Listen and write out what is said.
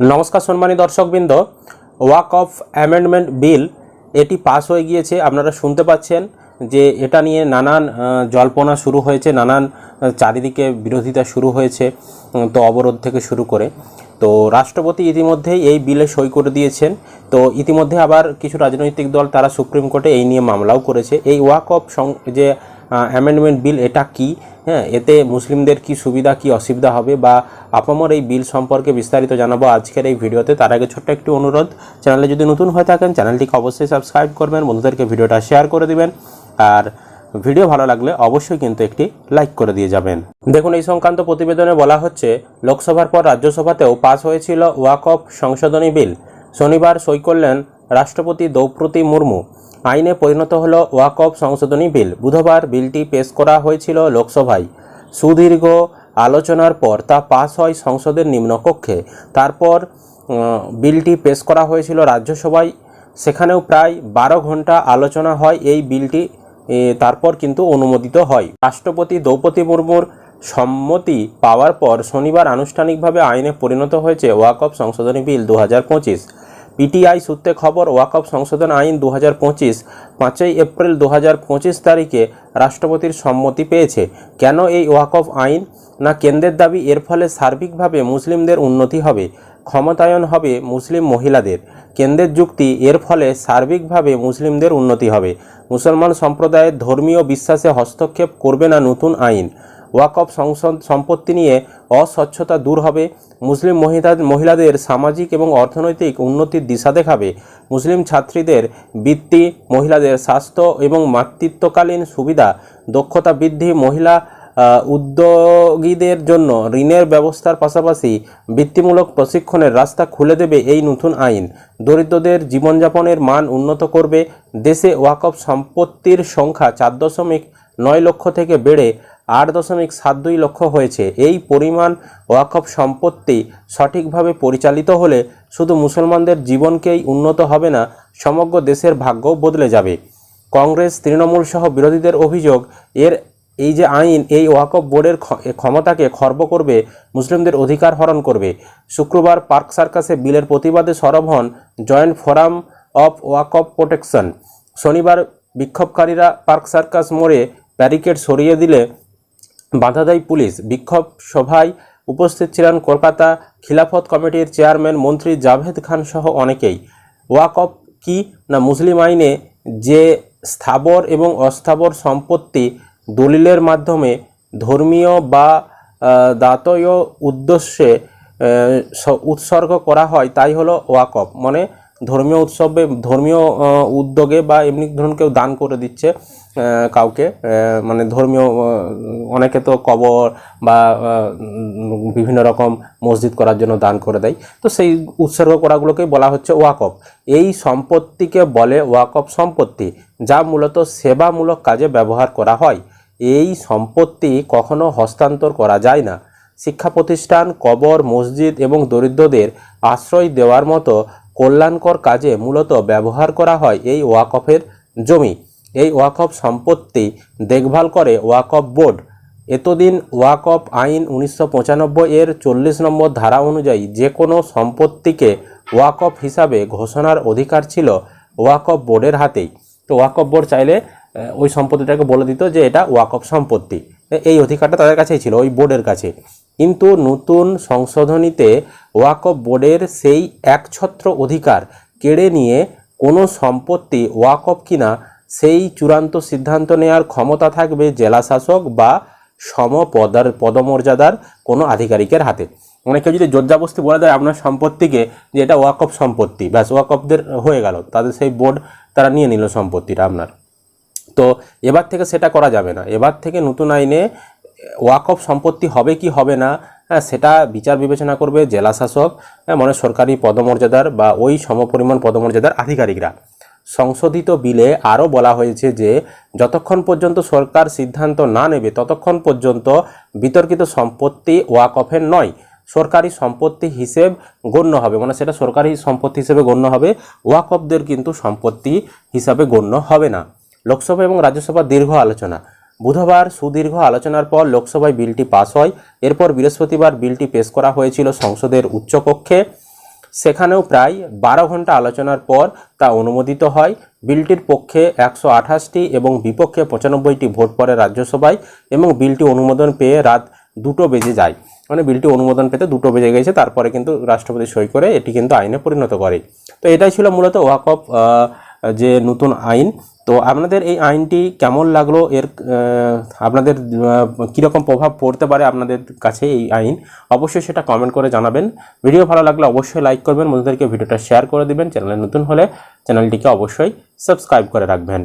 নমস্কার সম্মানী দর্শকবৃন্দ। ওয়াক অফ অ্যামেন্ডমেন্ট বিল এটি পাস হয়ে গিয়েছে। আপনারা শুনতে পাচ্ছেন যে এটা নিয়ে নানান জল্পনা শুরু হয়েছে, নানান চারিদিকে বিরোধিতা শুরু হয়েছে তো অবরোধ থেকে শুরু করে। তো রাষ্ট্রপতি ইতিমধ্যেই এই বিলে সই করে দিয়েছেন। তো ইতিমধ্যে আবার কিছু রাজনৈতিক দল তারা সুপ্রিম কোর্টে এই নিয়ে মামলাও করেছে। এই ওয়াক অফ যে অ্যামেন্ডমেন্ট বিল এটা কি? হ্যাঁ এতে মুসলিমদের কি সুবিধা, কি অসুবিধা হবে? বা আপামর এই বিল সম্পর্কে বিস্তারিত জানাব আজকের এই ভিডিওতে। তার আগে ছোট্ট একটি অনুরোধ, চ্যানেলে যদি নতুন হয়ে থাকেন, চ্যানেলটিকে অবশ্যই সাবস্ক্রাইব করবেন, বন্ধুদেরকে ভিডিওটা শেয়ার করে দিবেন। আর ভিডিও ভালো লাগলে অবশ্যই কিন্তু একটি লাইক করে দিয়ে যাবেন। দেখুন, এই সংক্রান্ত প্রতিবেদনে বলা হচ্ছে, লোকসভার পর রাজ্যসভাতেও পাস হয়েছিল ওয়াক অফ সংশোধনী বিল শনিবার সই করলেন রাষ্ট্রপতি দ্রৌপদী মুর্মু। আইনে পরিণত হল ওয়াক অফ সংশোধনী বিল। বুধবার বিলটি পেশ করা হয়েছিল লোকসভায়। সুদীর্ঘ আলোচনার পর তা পাস হয় সংসদের নিম্নকক্ষে। তারপর বিলটি পেশ করা হয়েছিল রাজ্যসভায়। সেখানেও প্রায় বারো ঘণ্টা আলোচনা হয় এই বিলটি তারপর কিন্তু অনুমোদিত হয়। রাষ্ট্রপতি দ্রৌপদী মুর্মুর সম্মতি পাওয়ার পর শনিবার আনুষ্ঠানিকভাবে আইনে পরিণত হয়েছে ওয়াক অফ সংশোধনী বিল দু হাজার পঁচিশ। পিটিআই সূত্রে খবর, ওয়াকফ সংশোধন আইন দু হাজার পঁচিশ, পাঁচই এপ্রিল দু হাজার পঁচিশ তারিখে রাষ্ট্রপতির সম্মতি পেয়েছে। কেন এই ওয়াকফ আইন? না কেন্দ্রের দাবি, এর ফলে সার্বিকভাবে মুসলিমদের উন্নতি হবে, ক্ষমতায়ন হবে মুসলিম মহিলাদের। কেন্দ্রের যুক্তি, এর ফলে সার্বিকভাবে মুসলিমদের উন্নতি হবে। মুসলমান সম্প্রদায়ের ধর্মীয় বিশ্বাসে হস্তক্ষেপ করবে না নতুন আইন। ওয়াকফ সম্পত্তি নিয়ে অস্বচ্ছতা দূর হবে। মুসলিম মহিলা মহিলাদের সামাজিক এবং অর্থনৈতিক উন্নতির দিশা দেখাবে। মুসলিম ছাত্রীদের বৃত্তি, মহিলাদের স্বাস্থ্য এবং মাতৃত্বকালীন সুবিধা, দক্ষতা বৃদ্ধি, মহিলা উদ্যোগীদের জন্য ঋণের ব্যবস্থার পাশাপাশি বৃত্তিমূলক প্রশিক্ষণের রাস্তা খুলে দেবে এই নতুন আইন। দরিদ্রদের জীবনযাপনের মান উন্নত করবে। দেশে ওয়াকফ সম্পত্তির সংখ্যা চার দশমিক নয় লক্ষ থেকে বেড়ে আট দশমিক সাত দুই লক্ষ হয়েছে। এই পরিমাণ ওয়াকফ সম্পত্তি সঠিকভাবে পরিচালিত হলে শুধু মুসলমানদের জীবনকেই উন্নত হবে না, সমগ্র দেশের ভাগ্যও বদলে যাবে। কংগ্রেস, তৃণমূল সহ বিরোধীদের অভিযোগ, এর এই যে আইন, এই ওয়াকফ বোর্ডের ক্ষ- ক্ষমতাকে খর্ব করবে, মুসলিমদের অধিকার হরণ করবে। শুক্রবার পার্ক সার্কাসে বিলের প্রতিবাদে সরব হন joint forum of Waqf protection. শনিবার বিক্ষোভকারীরা পার্ক সার্কাস মোড়ে ব্যারিকেড সরিয়ে দিলে বাধা দেয় পুলিশ। বিক্ষোভ সভায় উপস্থিত ছিলেন কলকাতা খিলাফত কমিটির চেয়ারম্যান মন্ত্রী জাভেদ খান সহ অনেকেই। ওয়াকফ কি না মুসলিম আইনে যে স্থাবর এবং অস্থাবর সম্পত্তি দলিলের মাধ্যমে ধর্মীয় বা দাতয় উদ্দেশ্যে উৎসর্গ করা হয়, তাই হলো ওয়াকফ মানে ধর্মীয় উৎসবে, ধর্মীয় উদ্যোগে বা এমনি ধরুন কেউ দান করে দিচ্ছে কাউকে মানে ধর্মীয় অনেকে তো কবর বা বিভিন্ন রকম মসজিদ করার জন্য দান করে দেয়। তো সেই উৎসর্গ করাগুলোকে বলা হচ্ছে ওয়াকফ। এই সম্পত্তিকে বলে ওয়াকফ সম্পত্তি, যা মূলত সেবামূলক কাজে ব্যবহার করা হয়। এই সম্পত্তি কখনো হস্তান্তর করা যায় না। শিক্ষা প্রতিষ্ঠান, কবর, মসজিদ এবং দরিদ্রদের আশ্রয় দেওয়ার মতো কল্যাণকর কাজে মূলত ব্যবহার করা হয় এই ওয়াকফের জমি। এই ওয়াকফ সম্পত্তি দেখভাল করে ওয়াকফ বোর্ড। এতদিন ওয়াকফ আইন উনিশশো পঁচানব্বই এর চল্লিশ নম্বর ধারা অনুযায়ী যে কোনো সম্পত্তিকে ওয়াকফ হিসাবে ঘোষণার অধিকার ছিল ওয়াকফ বোর্ডের হাতেই। তো ওয়াকফ বোর্ড চাইলে ওই সম্পত্তিটাকে বলে দিত যে এটা ওয়াকফ সম্পত্তি। এই অধিকারটা তাদের কাছেই ছিল, ওই বোর্ডের কাছে। কিন্তু নতুন সংশোধনীতে ওয়াকফ বোর্ডের সেই একছত্র অধিকার কেড়ে নিয়ে কোনো সম্পত্তি ওয়াকফ কিনা সেই চূড়ান্ত সিদ্ধান্ত নেওয়ার ক্ষমতা থাকবে জেলা শাসক বা সম পদার পদমর্যাদার কোনো আধিকারিকের হাতে। মানে কেউ যদি জোরজাবস্তি বলে দেয় আপনার সম্পত্তিকে যে এটা ওয়াকফ সম্পত্তি, ব্যাস ওয়াকফদের হয়ে গেল। তাদের সেই বোর্ড তারা নিয়ে নিল সম্পত্তিটা আপনার। তো এবার থেকে সেটা করা যাবে না। এবার থেকে নতুন আইনে ওয়াকফ সম্পত্তি হবে কি হবে না হ্যাঁ সেটা বিচার বিবেচনা করবে জেলা শাসক হ্যাঁ, মানে সরকারি পদমর্যাদার বা ওই সমপরিমাণ পদমর্যাদার আধিকারিকরা। সংশোধিত বিলে আরও বলা হয়েছে যে যতক্ষণ পর্যন্ত সরকার সিদ্ধান্ত না নেবে ততক্ষণ পর্যন্ত বিতর্কিত সম্পত্তি ওয়াকফের নয় সরকারি সম্পত্তি হিসেব গণ্য হবে। মানে সেটা সরকারি সম্পত্তি হিসেবে গণ্য হবে ওয়াকফদের কিন্তু সম্পত্তি হিসাবে গণ্য হবে না। লোকসভা এবং রাজ্যসভার দীর্ঘ আলোচনা। বুধবার সুদীর্ঘ আলোচনার পর লোকসভায় বিলটি পাস হয়। এরপর বৃহস্পতিবার বিলটি পেশ করা হয়েছিল সংসদের উচ্চকক্ষে। সেখানেও প্রায় বারো ঘণ্টা আলোচনার পর তা অনুমোদিত হয়। বিলটির পক্ষে একশো আঠাশটি এবং বিপক্ষে পঁচানব্বইটি ভোট পড়ে রাজ্যসভায় এবং বিলটি অনুমোদন পেয়ে রাত দুটো বেজে যায়। মানে বিলটি অনুমোদন পেতে দুটো বেজে গেছে, তারপরে কিন্তু রাষ্ট্রপতি সই করে এটি কিন্তু আইনে পরিণত করে। তো এটাই ছিল মূলত ওয়াকফ যে নতুন আইন, তো আপনাদের এই আইনটি কেমন লাগল? এর আপনাদের কীরকম প্রভাব পড়তে পারে আপনাদের কাছে এই আইন? অবশ্যই সেটা কমেন্ট করে জানাবেন। ভিডিও ভালো লাগলে অবশ্যই লাইক করবেন। বন্ধুদেরকে ভিডিওটা শেয়ার করে দেবেন। চ্যানেলে নতুন হলে চ্যানেলটিকে অবশ্যই সাবস্ক্রাইব করে রাখবেন।